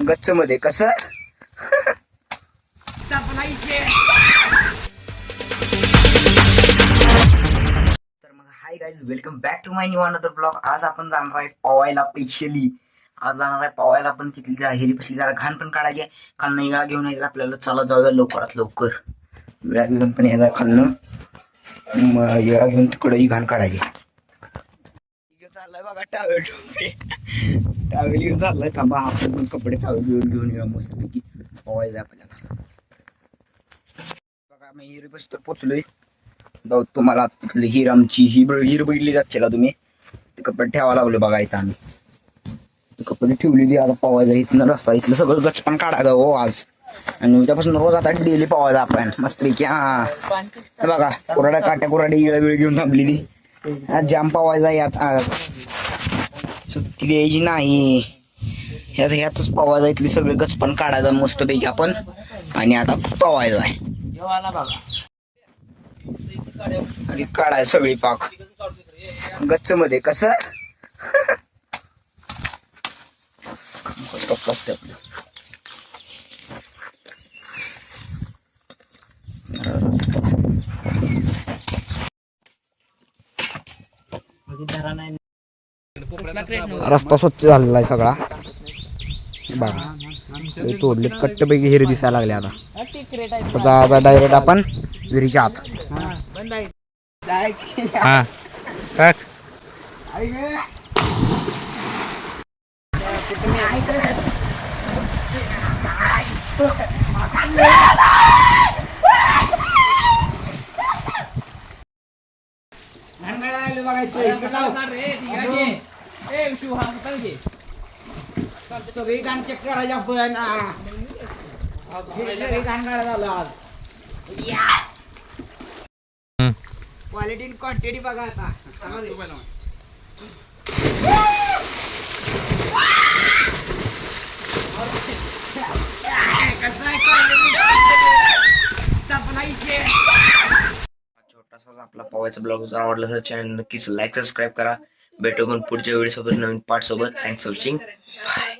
गच्च मध्ये कस? तर मग hi guys welcome back to my new another blog आज आपण जाणार आहे पवायला स्पेशली आज जाणार आहे पवायला पण तिथली जरा हिरी पसली जरा घाण पण काढायची काल नाही इळा घेऊन यायचं आपल्याला. चला जाऊया लवकरात लवकर. वेळा घेऊन पण यायचा खालनं. मग येळा घेऊन तिकडे घाण काढायची चाललाय बघा टावेल टावेल घेऊन चाललाय थांबा आपण पण कपडे टावेल घेऊन घेऊन येऊया मस्तपैकी. पवायचं आपल्याला. बघा मी हिरी तर पोचलोय. जाऊ तुम्हाला तिथली हिर आमची ही हिर बघितली जाते का तुम्ही? ते कपडे ठेवा लागले बघा इथं आम्ही. कपडे ठेवलेली आता पवायचा इथनं रस्ता इथलं सगळं गच पण काढायचं हो आज. आणि उद्यापासून रोज आता डेली पवायचा आपण मस्त पैकी हा बघा कुराड्या काट्या कुराड्या वेळ घेऊन थांबलेली. जाम पवायचा यात सुट्टी द्यायची नाही. ह्याच ह्यातच पवायचा इथली सगळे गच पण काढायचं मस्तपैकी आपण आणि आता पवायचा आहे. आणि काढाय सगळी पाक. गच्च मध्ये कस म्हणजे रस्ता स्वच्छ झालेला आहे सगळा. बघा. तोडलेत कट्टपैकी हिरे दिसायला लागले आता. जा डायरेक्ट आपण विहिरीच्या आत. हा. टाक सगळी गाण चेक करायची आपण सगळी गाण काढायला झालं आज. क्वालिटी क्वांटिटी बघा आता. छोटासा आपला पवायचा ब्लॉग जर आवडला तर चॅनल नक्कीच लाईक सबस्क्राईब करा. भेटू पण पुढच्या व्हिडिओ सोबत. नवीन पार्ट सोबत थँक्स वॉचिंग बाय